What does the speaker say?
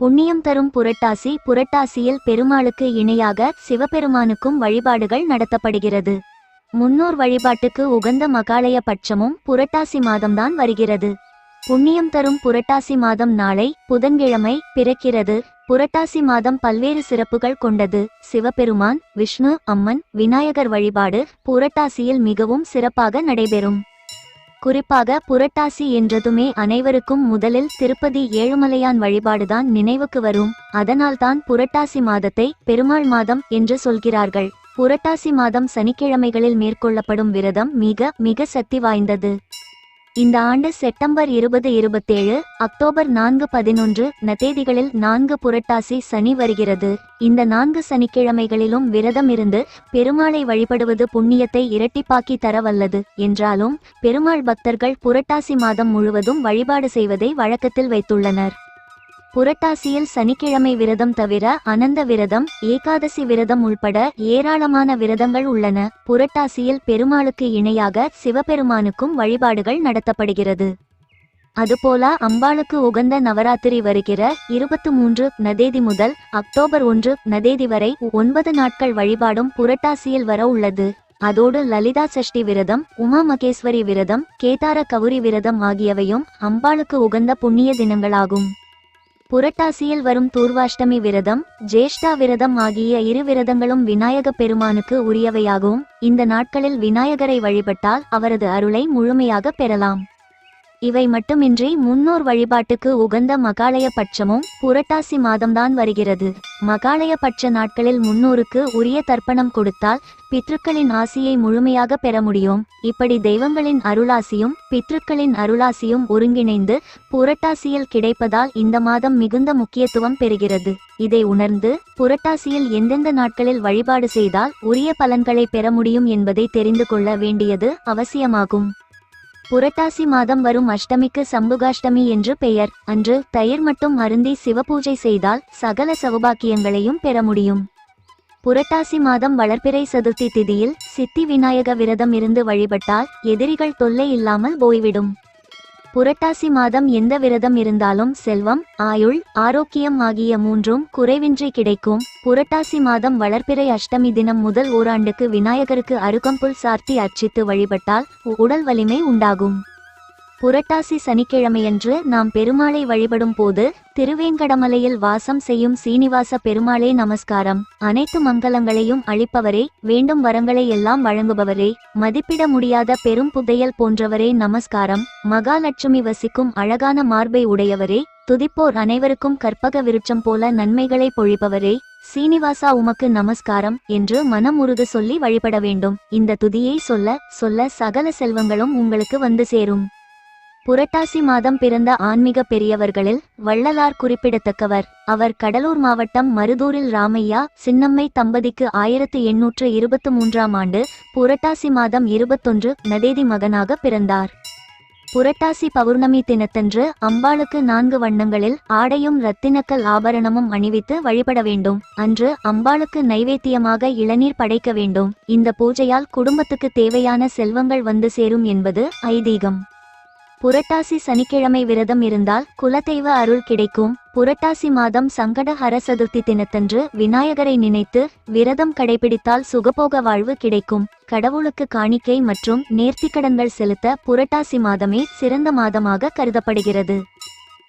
புண்ணியம் தரும் புரட்டாசி புரட்டாசியில் பெருமாளுக்கு இணையாக சிவபெருமானுக்கும் வழிபாடுகள் நடத்தப்படுகிறது. முன்னோர் வழிபாட்டுக்கு உகந்த மகாலய பட்சமும் புரட்டாசி மாதம்தான் வருகிறது. புண்ணியம் தரும் புரட்டாசி மாதம் நாளை புதன்கிழமை பிறக்கிறது. புரட்டாசி மாதம் பல்வேறு சிறப்புகள் கொண்டது. சிவபெருமான் விஷ்ணு அம்மன் விநாயகர் வழிபாடு புரட்டாசியில் மிகவும் சிறப்பாக நடைபெறும். குறிப்பாக புரட்டாசி என்றதுமே அனைவருக்கும் முதலில் திருப்பதி ஏழுமலையான் வழிபாடுதான் நினைவுக்கு வரும். அதனால்தான் புரட்டாசி மாதத்தை பெருமாள் மாதம் என்று சொல்கிறார்கள். புரட்டாசி மாதம் சனிக்கிழமைகளில் மேற்கொள்ளப்படும் விரதம் மிக மிக சக்தி வாய்ந்தது. இந்த ஆண்டு செப்டம்பர் இருபது இருபத்தேழு அக்டோபர் நான்கு பதினொன்று ந தேதிகளில் நான்கு புரட்டாசி சனி வருகிறது. இந்த நான்கு சனிக்கிழமைகளிலும் விரதம் இருந்து பெருமாளை வழிபடுவது புண்ணியத்தை இரட்டிப்பாக்கி தரவல்லது. என்றாலும் பெருமாள் பக்தர்கள் புரட்டாசி மாதம் முழுவதும் வழிபாடு செய்வதை வழக்கத்தில் வைத்துள்ளனர். புரட்டாசியில் சனிக்கிழமை விரதம் தவிர அனந்த விரதம் ஏகாதசி விரதம் உள்பட ஏராளமான விரதங்கள் உள்ளன. புரட்டாசியில் பெருமாளுக்கு இணையாக சிவபெருமானுக்கும் வழிபாடுகள் நடத்தப்படுகிறது. அதுபோல அம்பாளுக்கு உகந்த நவராத்திரி வருகிற இருபத்து மூன்று நதேதி முதல் அக்டோபர் ஒன்று நதேதி வரை ஒன்பது நாட்கள் வழிபாடும் புரட்டாசியில் வர உள்ளது. அதோடு லலிதா சஷ்டி விரதம் உமா மகேஸ்வரி விரதம் கேதார கவுரி விரதம் ஆகியவையும் அம்பாளுக்கு உகந்த புண்ணிய தினங்களாகும். புரட்டாசியில் வரும் தூர்வாஷ்டமி விரதம் ஜேஷ்டா விரதம் ஆகிய இரு விரதங்களும் விநாயக பெருமானுக்கு உரியவையாகும். இந்த நாட்களில் விநாயகரை வழிபட்டால் அவரது அருளை முழுமையாக பெறலாம். இவை மட்டுமின்றி முன்னோர் வழிபாட்டுக்கு உகந்த மகாலய பட்சமும் புரட்டாசி மாதம்தான் வருகிறது. மகாலய பட்ச நாட்களில் முன்னோருக்கு உரிய தர்ப்பணம் கொடுத்தால் பித்ருக்களின் ஆசியை முழுமையாக பெற முடியும். இப்படி தெய்வங்களின் அருளாசியும் பித்ருக்களின் அருளாசியும் ஒருங்கிணைந்து புரட்டாசியில் கிடைப்பதால் இந்த மாதம் மிகுந்த முக்கியத்துவம் பெறுகிறது. இதை உணர்ந்து புரட்டாசியில் எந்தெந்த நாட்களில் வழிபாடு செய்தால் உரிய பலன்களை பெற முடியும் என்பதை தெரிந்து கொள்ள வேண்டியது அவசியமாகும். புரட்டாசி மாதம் வரும் அஷ்டமிக்கு சம்புகாஷ்டமி என்று பெயர். அன்று தயிர் மட்டும் அருந்தி சிவபூஜை செய்தால் சகல சௌபாக்கியங்களையும் பெற முடியும். புரட்டாசி மாதம் வளர்ப்பிறை சதுர்த்தி திதியில் சித்தி விநாயக விரதம் இருந்து வழிபட்டால் எதிரிகள் தொல்லை இல்லாமல் போய்விடும். புரட்டாசி மாதம் எந்த விரதம் இருந்தாலும் செல்வம் ஆயுள் ஆரோக்கியம் ஆகிய மூன்றும் குறைவின்றி கிடைக்கும். புரட்டாசி மாதம் வளர்ப்பிறை அஷ்டமி தினம் முதல் ஓராண்டுக்கு விநாயகருக்கு அருகம்புல் சார்த்தி அர்ச்சித்து வழிபட்டால் உடல் வலிமை உண்டாகும். புரட்டாசி சனிக்கிழமையன்று நாம் பெருமாளை வழிபடும் போது திருவேங்கடமலையில் வாசம் செய்யும் சீனிவாச பெருமாளே நமஸ்காரம். அனைத்து மங்களங்களையும் அளிப்பவரே வேண்டும் வரங்களை எல்லாம் வழங்குபவரே மதிப்பிட முடியாத பெரும் புதையல் போன்றவரே நமஸ்காரம். மகாலட்சுமி வசிக்கும் அழகான மார்பை உடையவரே துதிப்போர் அனைவருக்கும் கற்பக விருட்சம் போல நன்மைகளை பொழிப்பவரே சீனிவாசா உமக்கு நமஸ்காரம் என்று மனம் உருது சொல்லி வழிபட வேண்டும். இந்த துதியை சொல்ல சொல்ல சகல செல்வங்களும் உங்களுக்கு வந்து சேரும். புரட்டாசி மாதம் பிறந்த ஆன்மீக பெரியவர்களில் வள்ளலார் குறிப்பிடத்தக்கவர். அவர் கடலூர் மாவட்டம் மருதூரில் ராமையா சின்னம்மை தம்பதிக்கு ஆயிரத்து எண்ணூற்று இருபத்து மூன்றாம் ஆண்டு புரட்டாசி மாதம் இருபத்தொன்று நதேதி மகனாக பிறந்தார். புரட்டாசி பௌர்ணமி தினத்தன்று அம்பாளுக்கு நான்கு வண்ணங்களில் ஆடையும் ரத்தினக்கல் ஆபரணமும் அணிவித்து வழிபட வேண்டும். அன்று அம்பாளுக்கு நைவேத்தியமாக இளநீர் படைக்க வேண்டும். இந்த பூஜையால் குடும்பத்துக்கு தேவையான செல்வங்கள் வந்து சேரும் என்பது ஐதீகம். புரட்டாசி சனிக்கிழமை விரதம் இருந்தால் குலதெய்வ அருள் கிடைக்கும். புரட்டாசி மாதம் சங்கடஹர சதுர்த்தி தினத்தன்று விநாயகரை நினைத்து விரதம் கடைபிடித்தால் சுகபோக வாழ்வு கிடைக்கும். கடவுளுக்கு காணிக்கை மற்றும் நேர்த்திக்கடன்கள் செலுத்த புரட்டாசி மாதமே சிறந்த மாதமாக கருதப்படுகிறது.